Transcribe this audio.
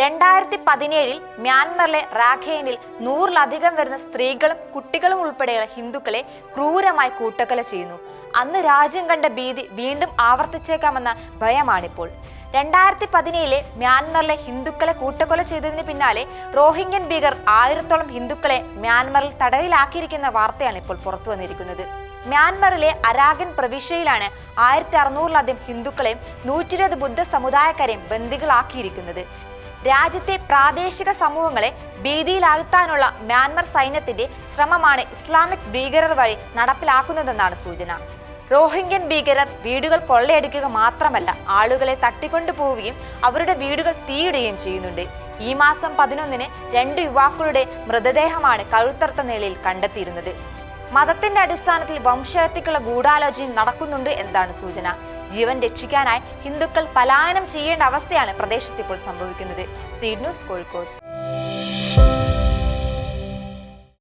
രണ്ടായിരത്തി പതിനേഴിൽ മ്യാൻമറിലെ റാഖേനിൽ നൂറിലധികം വരുന്ന സ്ത്രീകളും കുട്ടികളും ഉൾപ്പെടെയുള്ള ഹിന്ദുക്കളെ ക്രൂരമായി കൂട്ടക്കൊല ചെയ്യുന്നു. അന്ന് രാജ്യം കണ്ട ഭീതി വീണ്ടും ആവർത്തിച്ചേക്കാമെന്ന ഭയമാണിപ്പോൾ. രണ്ടായിരത്തി പതിനേഴിലെ മ്യാൻമറിലെ ഹിന്ദുക്കളെ കൂട്ടക്കൊല ചെയ്തതിന് പിന്നാലെ റോഹിംഗ്യൻ ഭീകർ ആയിരത്തോളം ഹിന്ദുക്കളെ മ്യാൻമറിൽ തടവിലാക്കിയിരിക്കുന്ന വാർത്തയാണ് ഇപ്പോൾ പുറത്തു വന്നിരിക്കുന്നത്. മ്യാൻമറിലെ അരാഗൻ പ്രവിശ്യയിലാണ് ആയിരത്തി അറുന്നൂറിലധികം ഹിന്ദുക്കളെയും നൂറ്റി ഇരുപത് ബുദ്ധ സമുദായക്കാരെയും ബന്ദികളാക്കിയിരിക്കുന്നത്. രാജ്യത്തെ പ്രാദേശിക സമൂഹങ്ങളെ ഭീതിയിലാഴ്ത്താനുള്ള മ്യാൻമർ സൈന്യത്തിന്റെ ശ്രമമാണ് ഇസ്ലാമിക് ഭീകരർ വഴി നടപ്പിലാക്കുന്നതെന്നാണ് സൂചന. റോഹിംഗ്യൻ ഭീകരർ വീടുകൾ കൊള്ളയടിക്കുക മാത്രമല്ല ആളുകളെ തട്ടിക്കൊണ്ടുപോവുകയും അവരുടെ വീടുകൾ തീയിടുകയും ചെയ്യുന്നുണ്ട്. ഈ മാസം പതിനൊന്നിന് രണ്ട് യുവാക്കളുടെ മൃതദേഹമാണ് കഴുത്തർത്ത നിലയിൽ കണ്ടെത്തിയിരുന്നത്. മതത്തിന്റെ അടിസ്ഥാനത്തിൽ വംശഹത്യക്കുള്ള ഗൂഢാലോചനയും നടക്കുന്നുണ്ട് എന്നതാണ് സൂചന. ജീവൻ രക്ഷിക്കാനായി ഹിന്ദുക്കൾ പലായനം ചെയ്യേണ്ട അവസ്ഥയാണ് പ്രദേശത്ത് ഇപ്പോൾ സംഭവിക്കുന്നത്. Seed News Kozhikode.